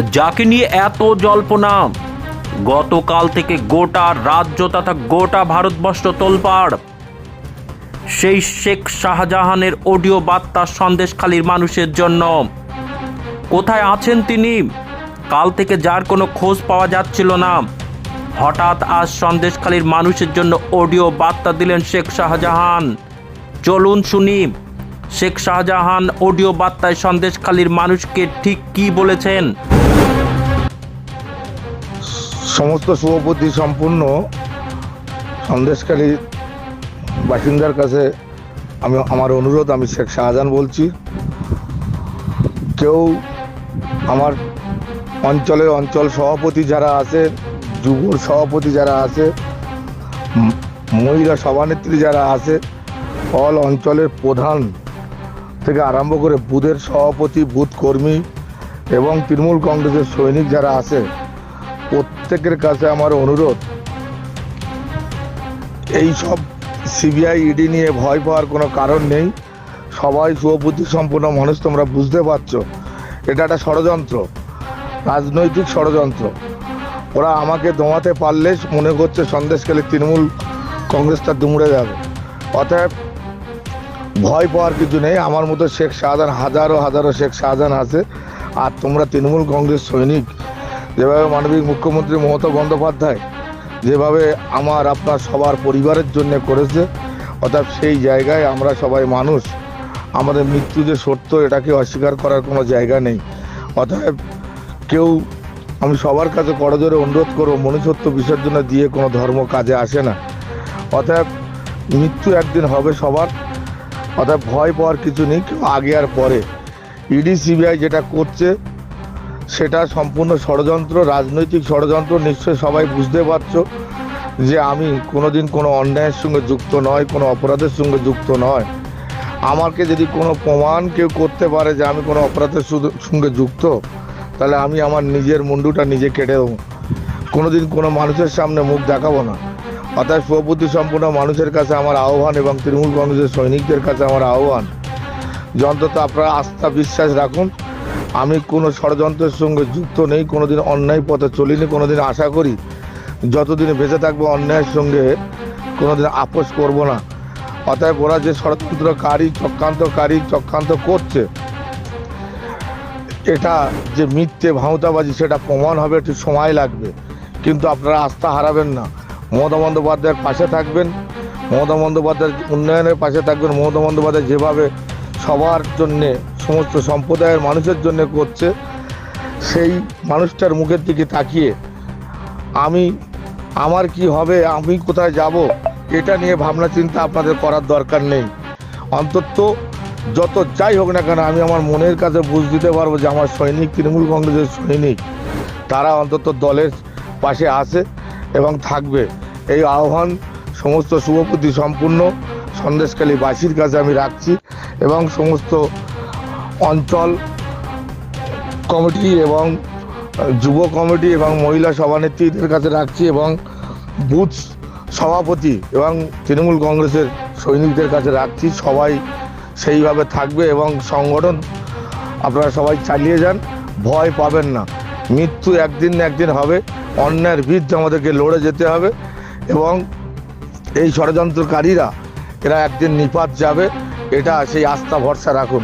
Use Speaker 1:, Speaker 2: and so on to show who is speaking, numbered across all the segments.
Speaker 1: যাকে নিয়ে এত জল্পনা, গতকাল থেকে গোটা রাজ্য তথা গোটা ভারতবর্ষ তোলপাড়। সেই শেখ শাহজাহানের অডিও বার্তা সন্দেশখালীর মানুষের জন্য। কোথায় আছেন তিনি? কাল থেকে যার কোনো খোঁজ পাওয়া যাচ্ছিল না। হঠাৎ আজ সন্দেশখালীর মানুষের জন্য অডিও বার্তা দিলেন শেখ শাহজাহান। চলুন শুনি। শেখ শাহজাহান অডিও বার্তায় সন্দেশখালীর মানুষকে ঠিক কি বলেছেন?
Speaker 2: সমস্ত শুভবুদ্ধি সম্পূর্ণ সন্দেশকারী বাসিন্দার কাছে আমি, আমার অনুরোধ, আমি শেখ শাহজাহান বলছি। কেউ আমার অঞ্চলের অঞ্চল সভাপতি যারা আছে যুব সভাপতি যারা আছে, মহিলা সভানেত্রী যারা আছে, অল অঞ্চলের প্রধান থেকে আরম্ভ করে বুথের সভাপতি বুথ কর্মী এবং তৃণমূল কংগ্রেসের সৈনিক যারা আছে, প্রত্যেকের কাছে আমার অনুরোধ, এই সব সিবিআই, ইডি নিয়ে ভয় পাওয়ার কোনো কারণ নেই। সবাই সুবুদ্ধি সম্পন্ন মানুষ, তোমরা বুঝতে পারছ। এটা একটা ষড়যন্ত্র, রাজনৈতিক ষড়যন্ত্র। ওরা আমাকে দমাতে পারলে মনে করছে সন্দেশ সন্দেশকালে তৃণমূল কংগ্রেসটা দুমড়ে যাবে। অতএব ভয় পাওয়ার কিছু নেই। আমার মতো শেখ শাহজাহান, হাজারো হাজারো শেখ শাহজাহান আছে। আর তোমরা তৃণমূল কংগ্রেস সৈনিক, যেভাবে মানবিক মুখ্যমন্ত্রী মমতা বন্দ্যোপাধ্যায় যেভাবে আমার, আপনার সবার পরিবারের জন্য করেছে, অর্থাৎ সেই জায়গায় আমরা সবাই মানুষ, আমাদের মৃত্যু যে সত্য, এটাকে অস্বীকার করার কোনো জায়গা নেই। অতএব কেউ, আমি সবার কাছে করজোরে অনুরোধ করব, মনুষ্যত্ব বিসর্জনে দিয়ে কোনো ধর্ম কাজে আসে না। অতএব মৃত্যু একদিন হবে সবার। অর্থাৎ ভয় পাওয়ার কিছু নেই কেউ আগে আর পরে। ইডি, সিবিআই যেটা করছে, সেটা সম্পূর্ণ ষড়যন্ত্র, রাজনৈতিক ষড়যন্ত্র, নিশ্চয়ই সবাই বুঝতে পারছ যে আমি কোনোদিন কোনো অন্যায়ের সঙ্গে যুক্ত নয় কোনো অপরাধের সঙ্গে যুক্ত নয় আমাকে যদি কোনো প্রমাণ কেউ করতে পারে যে আমি কোনো অপরাধের সঙ্গে যুক্ত, তাহলে আমি আমার নিজের মুন্ডুটা নিজে কেটে দেবো। কোনোদিন কোনো মানুষের সামনে মুখ দেখাবো না। অর্থাৎ সুবুদ্ধি সম্পূর্ণ মানুষের কাছে আমার আহ্বান এবং তৃণমূল কংগ্রেসের সৈনিকদের কাছে আমার আহ্বান। যে অন্তত আপনারা আস্থা বিশ্বাস রাখুন। আমি কোনো ষড়যন্ত্রের সঙ্গে যুক্ত নেই, কোনোদিন অন্যায় পথে চলিনি, কোনোদিন আশা করি যতদিন বেঁচে থাকব অন্যায়ের সঙ্গে কোনোদিন আপোষ করব না। অতএব ওরা যে ষড়যন্ত্রকারী, চক্রান্তকারী, চক্রান্ত করছে, এটা যে মিথ্যে ভাঁওতাবাজি, সেটা প্রমাণ হবে, একটু সময় লাগবে। কিন্তু আপনারা আস্থা হারাবেন না। মমতা বন্দ্যোপাধ্যায়ের পাশে থাকবেন, মমতা বন্দ্যোপাধ্যায়ের উন্নয়নের পাশে থাকবেন, মমতা বন্দ্যোপাধ্যায় যেভাবে সবার জন্যে, সমস্ত সম্প্রদায়ের মানুষের জন্য করছে, সেই মানুষটার মুখের দিকে তাকিয়ে আমি, আমার কি হবে, আমি কোথায় যাব, এটা নিয়ে ভাবনা চিন্তা আপনাদের করার দরকার নেই। অন্তত যত যাই হোক না কেন, আমি আমার মনের কাছে বুঝ দিতে পারব যে আমার সৈনিক, তৃণমূল কংগ্রেসের সৈনিক, তারা অন্তত দলের পাশে আছে। এবং থাকবে। এই আহ্বান সমস্ত শুভবুদ্ধি সম্পূর্ণ সন্দেশকালী বাসীর কাছে আমি রাখছি এবং সমস্ত অঞ্চল কমিটি এবং যুব কমিটি এবং মহিলা সভানেত্রীদের কাছে রাখছি এবং বুথ সভাপতি এবং তৃণমূল কংগ্রেসের সৈনিকদের কাছে রাখছি। সবাই সেইভাবে থাকবে এবং সংগঠন আপনারা সবাই চালিয়ে যান। ভয় পাবেন না। মৃত্যু একদিন না একদিন হবে। অন্যায়ের বিরুদ্ধে আমাদেরকে লড়ে যেতে হবে এবং এই ষড়যন্ত্রকারীরা এরা একদিন নিপাত যাবে, এটা সেই আস্থা, ভরসা রাখুন।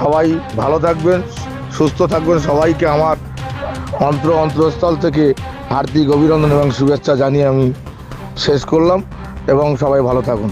Speaker 2: সবাই ভালো থাকবেন, সুস্থ থাকবেন। সবাইকে আমার অন্তর অন্তরস্থল থেকে হার্দিক অভিনন্দন এবং শুভেচ্ছা জানিয়ে আমি শেষ করলাম এবং সবাই ভালো থাকুন।